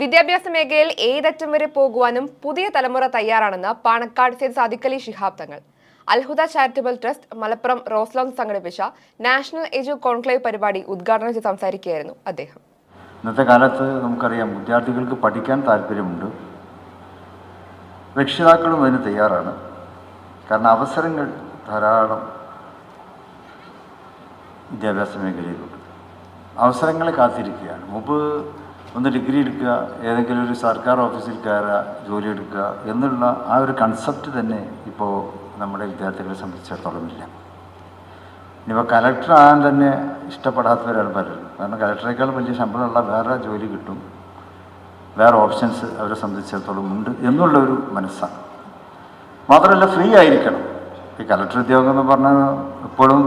വിദ്യാഭ്യാസ മേഖലയിൽ ഏതറ്റം വരെ പോകുവാനും പുതിയ തലമുറ തയ്യാറാണെന്ന് Panakkad Sayyid Sadiqali Shihab Thangal. Alhuda charitable trust Malappuram Rose Lawn സംഘടിപ്പിച്ച നാഷണൽ എജു കോൺക്ലേവ് പരിപാടി ഉദ്ഘാടനം ചെയ്ത് സംസാരിക്കുകയായിരുന്നു അദ്ദേഹം. ഇന്നത്തെ കാലത്ത് നമുക്കറിയാം വിദ്യാർത്ഥികൾക്ക് പഠിക്കാൻ താല്പര്യമുണ്ട്. രക്ഷിതാക്കളും അതിന് തയ്യാറാണ്. കാരണം അവസരങ്ങൾ ധാരാളം വിദ്യാഭ്യാസ മേഖലയിലുണ്ട്. അവസരങ്ങളെ കാത്തിരിക്കുകയാണ്. മുമ്പ് ഒന്ന് ഡിഗ്രി എടുക്കുക ഏതെങ്കിലും ഒരു സർക്കാർ ഓഫീസിൽ കയറുക ജോലി എടുക്കുക എന്നുള്ള ആ ഒരു കൺസെപ്റ്റ് തന്നെ ഇപ്പോൾ നമ്മുടെ വിദ്യാർത്ഥികളെ സംബന്ധിച്ചിടത്തോളം ഇല്ല. ഇനിയിപ്പോൾ കലക്ടർ ആകാൻ തന്നെ ഇഷ്ടപ്പെടാത്തവരാണ് പലരും. കാരണം കലക്ടറേക്കാൾ വലിയ ശമ്പളമുള്ള വേറെ ജോലി കിട്ടും. വേറെ ഓപ്ഷൻസ് അവരെ സംബന്ധിച്ചിടത്തോളം ഉണ്ട് എന്നുള്ളൊരു മനസ്സാണ്. മാത്രമല്ല ഫ്രീ ആയിരിക്കണം. ഈ കലക്ടർ ഉദ്യോഗം എന്ന് പറഞ്ഞാൽ എപ്പോഴും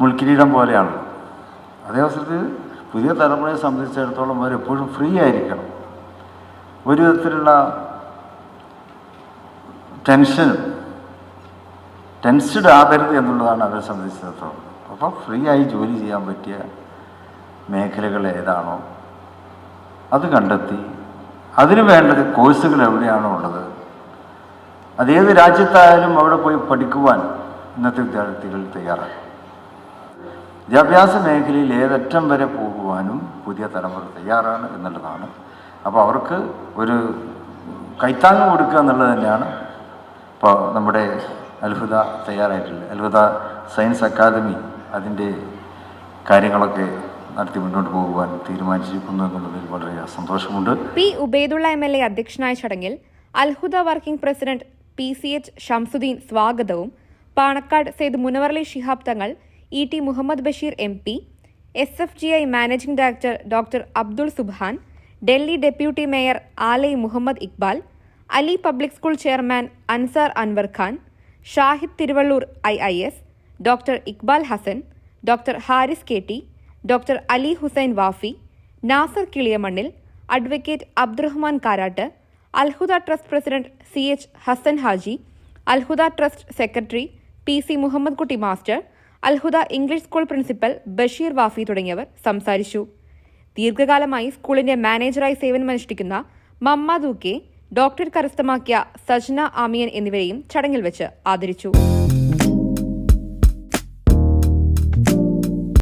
മുൾക്കിരീടം പോലെയാണ് അതേ അവസരത്തിൽ പുതിയ തലമുറയെ സംബന്ധിച്ചിടത്തോളം അവരെപ്പോഴും ഫ്രീ ആയിരിക്കണം. ഒരു വിധത്തിലുള്ള ടെൻഷനും ടെൻസ്ഡ് ആകരുത് എന്നുള്ളതാണ് അവരെ സംബന്ധിച്ചിടത്തോളം. അപ്പോൾ ഫ്രീ ആയി ജോലി ചെയ്യാൻ പറ്റിയ മേഖലകൾ ഏതാണോ അത് കണ്ടെത്തി. അതിന് വേണ്ടത് കോഴ്സുകൾ എവിടെയാണോ ഉള്ളത്. അതേത് രാജ്യത്തായാലും അവിടെ പോയി പഠിക്കുവാൻ ഇന്നത്തെ വിദ്യാർത്ഥികൾ തയ്യാറാണ്. വിദ്യാഭ്യാസ മേഖലയിൽ ഏതറ്റം വരെ പോകുവാനും പുതിയ തലമുറ തയ്യാറാണ് എന്നുള്ളതാണ്. അപ്പോൾ അവർക്ക് ഒരു കൈത്താങ്ങ് കൊടുക്കുക എന്നുള്ളത് തന്നെയാണ് ഇപ്പോൾ നമ്മുടെ അത്ഭുത തയ്യാറായിട്ടുള്ളത്. അത്ഭുത സയൻസ് അക്കാദമി അതിന്റെ കാര്യങ്ങളൊക്കെ നടത്തി മുന്നോട്ട് പോകുവാൻ തീരുമാനിച്ചിരിക്കുന്നു എന്നുള്ളതിൽ വളരെ സന്തോഷമുണ്ട്. P. Ubaidulla M L A അധ്യക്ഷനായ ചടങ്ങിൽ Alhuda working president P. C. H. Shamsuddin സ്വാഗതവും Panakkad Sayyid Munavvarali Shihab Thangal E T Muhammad Basheer M P S F G I managing director doctor Abdul Subhan Delhi deputy mayor Aale Muhammad Iqbal Ali public school chairman Ansar Anwar Khan Shahid Thiruvallur I I S doctor Iqbal Hasan doctor Haris K T doctor Ali Hussain Wafi Nasar Kiliyamannil advocate Abdurahman Karat Alhuda trust president C H Hasan Haji Alhuda trust secretary P C Muhammad Kutty master Alhuda English school principal Basheer Wafi തുടങ്ങിയവർ സംസാരിച്ചു. ദീർഘകാലമായി സ്കൂളിന്റെ മാനേജറായി സേവനമനുഷ്ഠിക്കുന്ന മമ്മദൂക്കെ doctor കരസ്ഥമാക്കിയ സജ്ന ആമിയൻ എന്നിവരെയും ചടങ്ങിൽ വെച്ച് ആദരിച്ചു.